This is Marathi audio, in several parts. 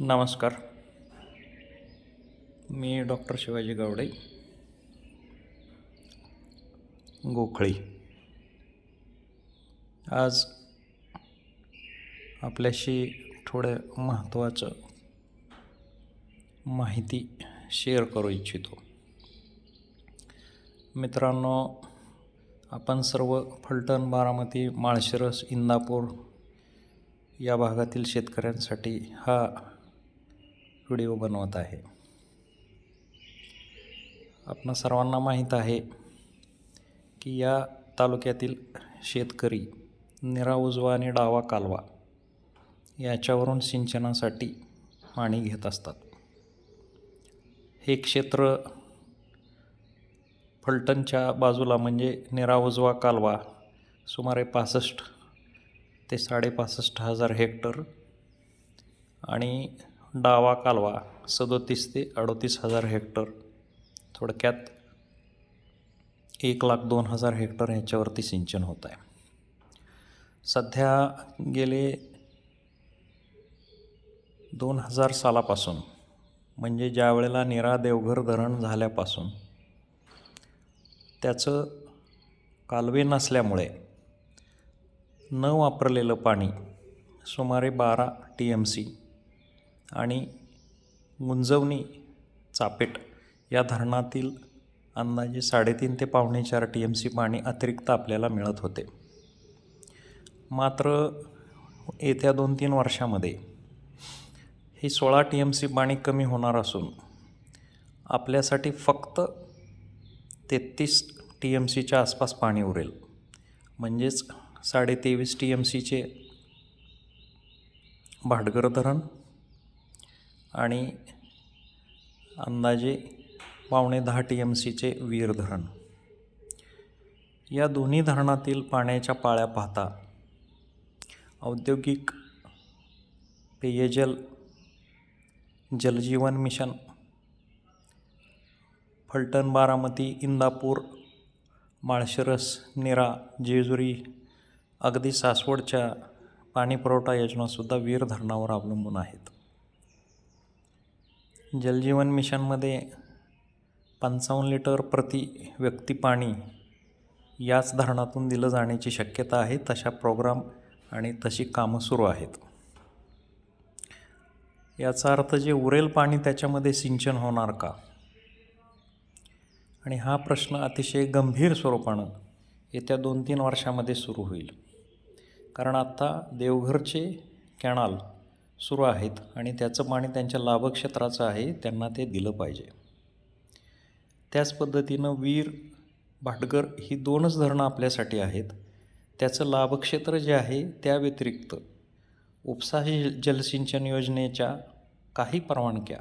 नमस्कार. मी डॉक्टर शिवाजी गावडे. गोखळी. आज आपल्याशी थोडं महत्त्वाचं माहिती शेअर करू इच्छितो. मित्रांनो आपण सर्व फलटण बारामती माळशिरस इंदापूर या भागातील शेतकऱ्यांसाठी हा व्हिडिओ बनवत आहे. आपणा सर्वांना माहीत आहे की या तालुक्यातील शेतकरी निरा उजवा आणि डावा कालवा याच्यावरून सिंचनासाठी पाणी घेत असतात. हे क्षेत्र फलटणच्या बाजूला म्हणजे निरा उजवा कालवा सुमारे पासष्ट ते साडेपासष्ट हजार हेक्टर आणि डावा कालवा सदोतीस ते अडोतीस हजार हेक्टर थोडक्यात एक लाख दोन हजार हेक्टर ह्याच्यावरती सिंचन होत आहे. सध्या गेले दोन हजार सालापासून म्हणजे ज्या वेळेला निरा देवघर धरण झाल्यापासून त्याचं कालवे नसल्यामुळे न वापरलेलं पाणी सुमारे बारा टी एम सी आणि मुंजवणी चापेट या धरणातील अंदाजे साडेतीन ते पावणे चार टी एम सी पाणी अतिरिक्त आपल्याला मिळत होते. मात्र येत्या दोन तीन वर्षामध्ये हे सोळा टी एम सी पाणी कमी होणार असून आपल्यासाठी फक्त तेहतीस टी एम सीच्या आसपास पाणी उरेल. म्हणजेच साडेतेवीस टी एम सीचे भाटघर धरण आणि अंदाजे पावणे दहा टी एम सीचे वीर धरण. या दोन्ही धरणातील पाण्याच्या पाळ्या पाहता औद्योगिक पेयजल जलजीवन मिशन फलटण बारामती इंदापूर माळशिरस निरा जेजुरी अगदी सासवडच्या पाणीपुरवठा योजनासुद्धा वीर धरणावर अवलंबून आहेत. जलजीवन मिशनमध्ये पंचावन्न लिटर प्रति व्यक्ती पाणी याच धरणातून दिलं जाण्याची शक्यता आहे. तशा प्रोग्राम आणि तशी कामं सुरू आहेत. याचा अर्थ जे उरेल पाणी त्याच्यामध्ये सिंचन होणार का? आणि हा प्रश्न अतिशय गंभीर स्वरूपानं येत्या दोन तीन वर्षामध्ये सुरू होईल. कारण आत्ता देवघरचे कॅनाल सुरू आहेत आणि त्याचं पाणी त्यांच्या लाभक्षेत्राचं आहे त्यांना ते दिलं पाहिजे. त्याच पद्धतीनं वीर भाटगर ही दोनच धरणं आपल्यासाठी आहेत. त्याचं लाभक्षेत्र जे आहे त्या व्यतिरिक्त उपसा जलसिंचन योजनेच्या काही परवानग्या.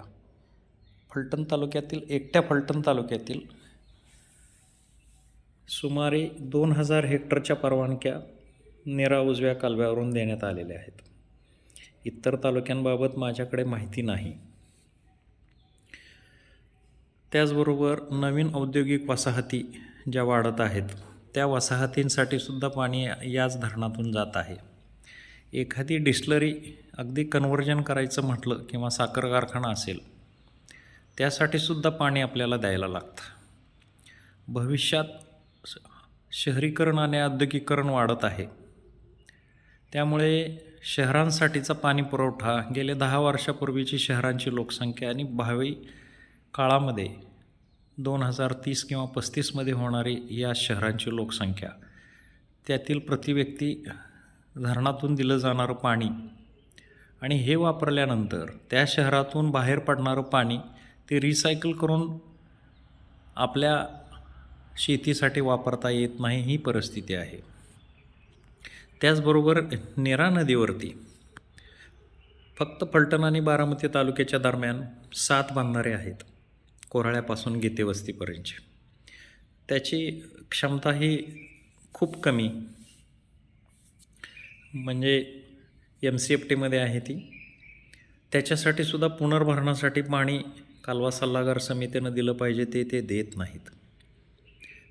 फलटण तालुक्यातील एकट्या फलटण तालुक्यातील सुमारे दोन हजार हेक्टरच्या परवानग्या निरा उजव्या कालव्यावरून देण्यात आलेल्या आहेत. इतर तालुक्यांबाबत माझ्याकडे माहिती नाही. त्याचबरोबर नवीन औद्योगिक वसाहती ज्या वाढत आहेत त्या वसाहतींसाठी सुद्धा पाणी याच धरणातून जात आहे. एखादी डिस्लरी अगदी कन्वर्जन करायचं म्हटलं किंवा साखर कारखाना असेल त्यासाठी सुद्धा पाणी आपल्याला द्यायला लागतं. भविष्यात शहरीकरण आणि औद्योगिकरण वाढत आहे. त्यामुळे शहरांसाठीचा पाणी पुरवठा गेले दहा वर्षापूर्वीची शहरांची लोकसंख्या आणि भावी काळामध्ये दोन हजार तीस किंवा पस्तीसमध्ये होणारी या शहरांची लोकसंख्या. त्यातील प्रतिव्यक्ती धरणातून दिलं जाणारं पाणी आणि हे वापरल्यानंतर त्या शहरातून बाहेर पडणारं पाणी ते रिसायकल करून आपल्या शेतीसाठी वापरता येत नाही ही परिस्थिती आहे. त्याचबरोबर नेरा नदीवरती फक्त फलटण आणि बारामती तालुक्याच्या दरम्यान सात बांधणारे आहेत कोराळ्यापासून गीतेवस्तीपर्यंतची त्याची क्षमता ही खूप कमी. म्हणजे एम सी एफ टीमध्ये आहे ती. त्याच्यासाठी सुद्धा पुनर्भरणासाठी पाणी कालवा सल्लागार समितीनं दिलं पाहिजे ते ते देत नाहीत.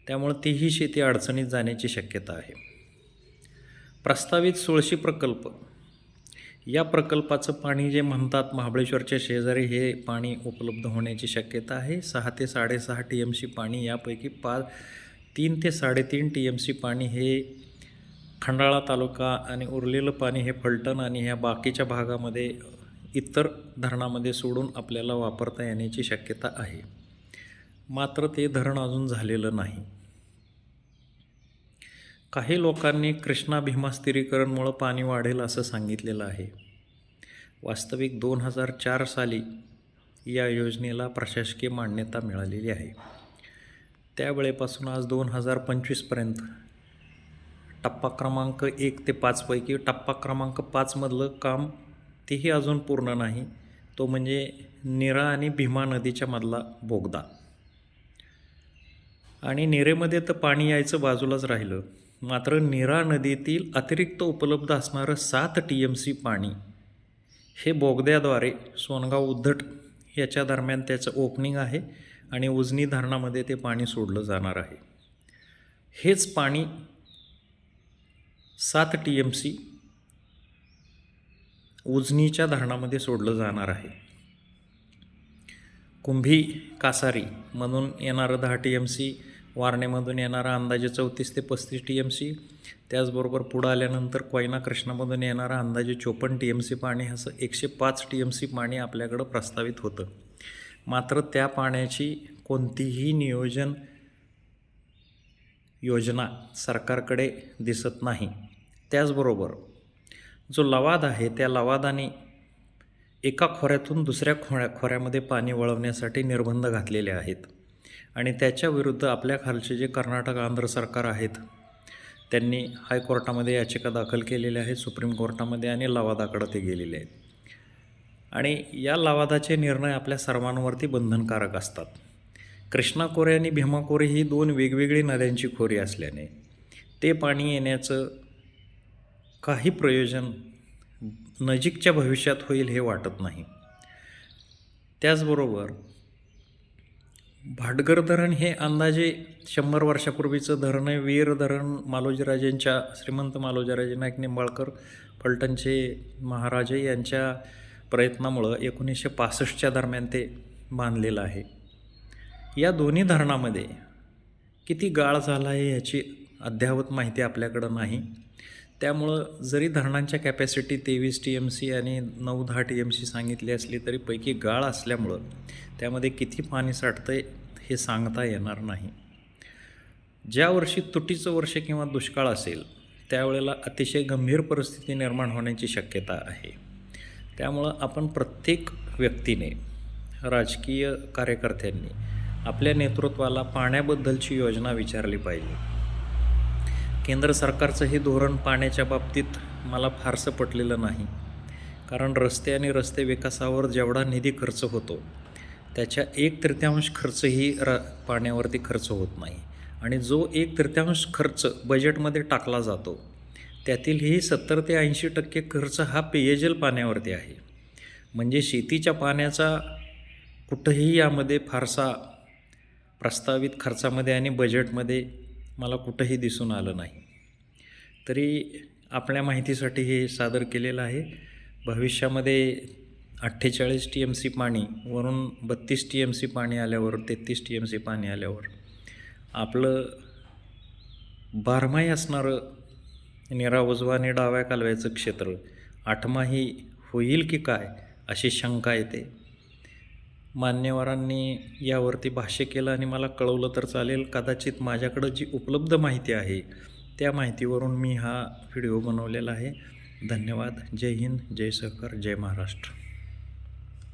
त्यामुळं तीही शेती अडचणीत जाण्याची शक्यता आहे. प्रस्तावित सोळशी प्रकल्प. या प्रकल्पाचं पाणी जे म्हणतात महाबळेश्वरच्या शेजारी हे पाणी उपलब्ध होण्याची शक्यता आहे. सहा ते साडेसहा टी एम सी पाणी यापैकी पाच तीन ते साडेतीन टी एम सी पाणी हे खंडाळा तालुका आणि उरलेलं पाणी हे फलटण आणि ह्या बाकीच्या भागामध्ये इतर धरणामध्ये सोडून आपल्याला वापरता येण्याची शक्यता आहे. मात्र ते धरण अजून झालेलं नाही. काही लोकांनी कृष्णा भीमास्थिरीकरणमुळं पाणी वाढेल असं सांगितलेलं आहे. वास्तविक दोन हजार चार साली या योजनेला प्रशासकीय मान्यता मिळालेली आहे. त्यावेळेपासून आज दोन हजार पंचवीसपर्यंत टप्पा क्रमांक एक ते पाचपैकी टप्पा क्रमांक पाचमधलं काम तेही अजून पूर्ण नाही. तो म्हणजे निरा आणि भीमा नदीच्या मधला बोगदा. आणि निरेमध्ये तर पाणी यायचं बाजूलाच राहिलं. मात्र नीरा नदीतील अतिरिक्त उपलब्ध असणारं सात टी एम सी पाणी हे बोगद्याद्वारे सोनगाव उद्धट याच्या दरम्यान त्याचं ओपनिंग आहे आणि उजनी धरणामध्ये ते पाणी सोडलं जाणार आहे. हेच पाणी सात टी एम सी उजनीच्या धरणामध्ये सोडलं जाणार आहे. कुंभी कासारी म्हणून येणारं दहा टी एम सी वारणेमधून येणारा अंदाजे चौतीस ते पस्तीस टी एम सी त्याचबरोबर पुढं आल्यानंतर कोयना कृष्णामधून येणारा अंदाजे चोपन्न टी एम सी पाणी असं एकशे पाच टी एम सी पाणी आपल्याकडं प्रस्तावित होतं. मात्र त्या पाण्याची कोणतीही नियोजन योजना सरकारकडे दिसत नाही. त्याचबरोबर जो लवाद आहे त्या लवादाने एका खोऱ्यातून दुसऱ्या खोऱ्या खोऱ्यामध्ये पाणी वळवण्यासाठी निर्बंध घातलेले आहेत. आणि त्याच्या विरुद्ध आपल्या खालचे जे कर्नाटक आंध्र सरकार आहेत त्यांनी हायकोर्टामध्ये याचिका दाखल केलेल्या आहेत सुप्रीम कोर्टामध्ये आणि लवादाकडं ते गेलेले आहेत. आणि या लवादाचे निर्णय आपल्या सर्वांवरती बंधनकारक असतात. कृष्णा खोरे आणि भीमा खोरे ही दोन वेगवेगळी नद्यांची खोरी असल्याने ते पाणी येण्याचं काही प्रयोजन नजीकच्या भविष्यात होईल हे वाटत नाही. त्याचबरोबर भाटगर धरण हे अंदाजे शंभर वर्षापूर्वीचं धरण आहे. वीर धरण मालोजीराजेंच्या श्रीमंत मालोजीराजे नाईक निंबाळकर फलटणचे महाराजे यांच्या प्रयत्नामुळं एकोणीसशे पासष्टच्या दरम्यान ते बांधलेलं आहे. या दोन्ही धरणामध्ये किती गाळ झाला आहे याची अद्ययावत माहिती आपल्याकडं नाही. त्यामुळं जरी धरणांच्या कॅपॅसिटी तेवीस टी एम सी आणि नऊ दहा टी एम सी सांगितली असली तरी पैकी गाळ असल्यामुळं त्यामध्ये किती पाणी साठतं आहे हे सांगता येणार नाही. ज्या वर्षी तुटीचं वर्ष किंवा दुष्काळ असेल त्यावेळेला अतिशय गंभीर परिस्थिती निर्माण होण्याची शक्यता आहे. त्यामुळं आपण प्रत्येक व्यक्तीने राजकीय कार्यकर्त्यांनी आपल्या नेतृत्वाला पाण्याबद्दलची योजना विचारली पाहिजे. केंद्र सरकारचं हे धोरण पाण्याच्या बाबतीत मला फारसं पटलेलं नाही. कारण रस्ते आणि रस्ते विकासावर जेवढा निधी खर्च होतो त्याच्या एक तृतीयांश खर्चही र पाण्यावरती खर्च होत नाही. आणि जो एक तृतीयांश खर्च बजेटमध्ये टाकला जातो त्यातील ही सत्तर ते ऐंशी टक्के खर्च हा पेयजल पाण्यावरती आहे. म्हणजे शेतीच्या पाण्याचा कुठंही यामध्ये फारसा प्रस्तावित खर्चामध्ये आणि बजेटमध्ये मला कुठंही दिसून आलं नाही. तरी आपल्या माहितीसाठी हे सादर केलेलं आहे. भविष्यामध्ये अठ्ठेचाळीस टी एम सी पाणी वरून बत्तीस टी एम सी पाणी आल्यावर तेहतीस टी एम सी पाणी आल्यावर आपलं बारमाही असणारं निरा उजवाने आणि डाव्या कालव्याचं क्षेत्र आठमाही होईल की काय अशी शंका येते. मान्यवरांनी यावरती भाष्य केलं आणि मला कळवलं तर चालेल. कदाचित माझ्याकडं जी उपलब्ध माहिती आहे त्या माहितीवरून मी हा व्हिडिओ बनवलेला आहे. धन्यवाद. जय हिंद. जय सहकार. जय महाराष्ट्र.